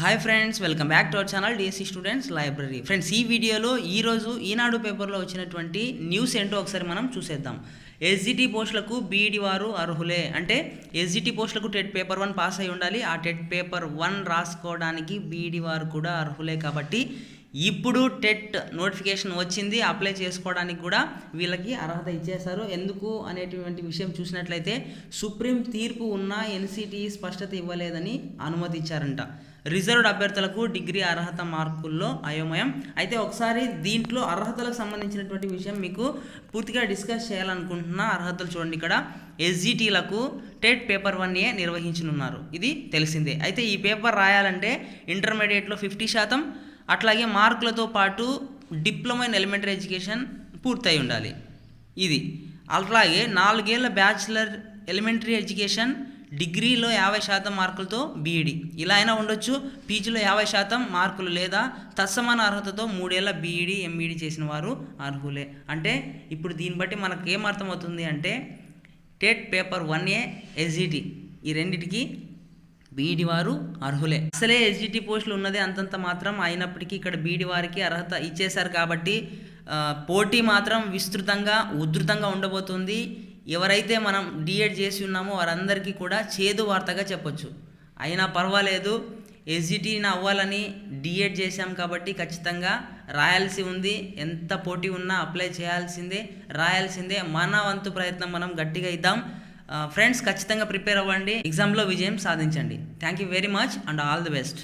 Hi friends welcome back to our channel DSC students library friends ఈ వీడియోలో ఈరోజు ఈనాడు పేపర్లో వచ్చినటువంటి న్యూస్ ఏంటో ఒకసారి మనం చూసేద్దాం. ఎస్జిటి పోస్టులకు బీఈడి వారు అర్హులే. అంటే ఎస్జిటి పోస్టులకు టెట్ పేపర్ వన్ పాస్ అయి ఉండాలి. ఆ టెట్ పేపర్ వన్ రాసుకోవడానికి బీఈడి వారు కూడా అర్హులే కాబట్టి ఇప్పుడు టెట్ నోటిఫికేషన్ వచ్చింది. అప్లై చేసుకోవడానికి కూడా వీళ్ళకి అర్హత ఇచ్చేశారు. ఎందుకు అనేటువంటి విషయం చూసినట్లయితే సుప్రీం తీర్పు ఉన్న ఎన్సిటి స్పష్టత ఇవ్వలేదని అనుమతిచ్చారంట. రిజర్వ్డ్ అభ్యర్థులకు డిగ్రీ అర్హత మార్కుల్లో అయోమయం. అయితే ఒకసారి దీంట్లో అర్హతలకు సంబంధించినటువంటి విషయం మీకు పూర్తిగా డిస్కస్ చేయాలనుకుంటున్న అర్హతలు చూడండి ఇక్కడ. ఎస్జిటీలకు టెట్ పేపర్ వన్ ఏ నిర్వహించనున్నారు. ఇది తెలిసిందే. అయితే ఈ పేపర్ రాయాలంటే ఇంటర్మీడియట్లో ఫిఫ్టీ శాతం అట్లాగే మార్కులతో పాటు డిప్లొమా ఇన్ ఎలిమెంటరీ ఎడ్యుకేషన్ పూర్తయి ఉండాలి. ఇది. అట్లాగే నాలుగేళ్ళ బ్యాచిలర్ ఎలిమెంటరీ ఎడ్యుకేషన్ డిగ్రీలో యాభై శాతం మార్కులతో బీఈడి ఇలా అయినా ఉండొచ్చు. పీజీలో యాభై శాతం మార్కులు లేదా తత్సమాన అర్హతతో మూడేళ్ళ బీఈడి ఎంఈడి చేసిన వారు అర్హులే. అంటే ఇప్పుడు దీన్ని బట్టి మనకు ఏం అర్థమవుతుంది అంటే TET paper one A SGT ఈ రెండిటికి బీఈడి వారు అర్హులే. అసలే ఎస్జిటి పోస్టులు ఉన్నది అంతంత మాత్రం అయినప్పటికీ ఇక్కడ బీఈడి వారికి అర్హత ఇచ్చేశారు కాబట్టి పోటీ మాత్రం విస్తృతంగా ఉధృతంగా ఉండబోతుంది. ఎవరైతే మనం డిఎడ్ చేసి ఉన్నామో వారందరికీ కూడా చేదు వార్తగా చెప్పొచ్చు. అయినా పర్వాలేదు ఎస్జిటీని అవ్వాలని డిఎడ్ చేశాం కాబట్టి ఖచ్చితంగా రాయాల్సి ఉంది. ఎంత పోటీ ఉన్నా అప్లై చేయాల్సిందే రాయాల్సిందే మన వంతు ప్రయత్నం మనం గట్టిగా ఇద్దాం. ఫ్రెండ్స్ ఖచ్చితంగా ప్రిపేర్ అవ్వండి. ఎగ్జామ్లో విజయం సాధించండి. Thank you very much and all the best.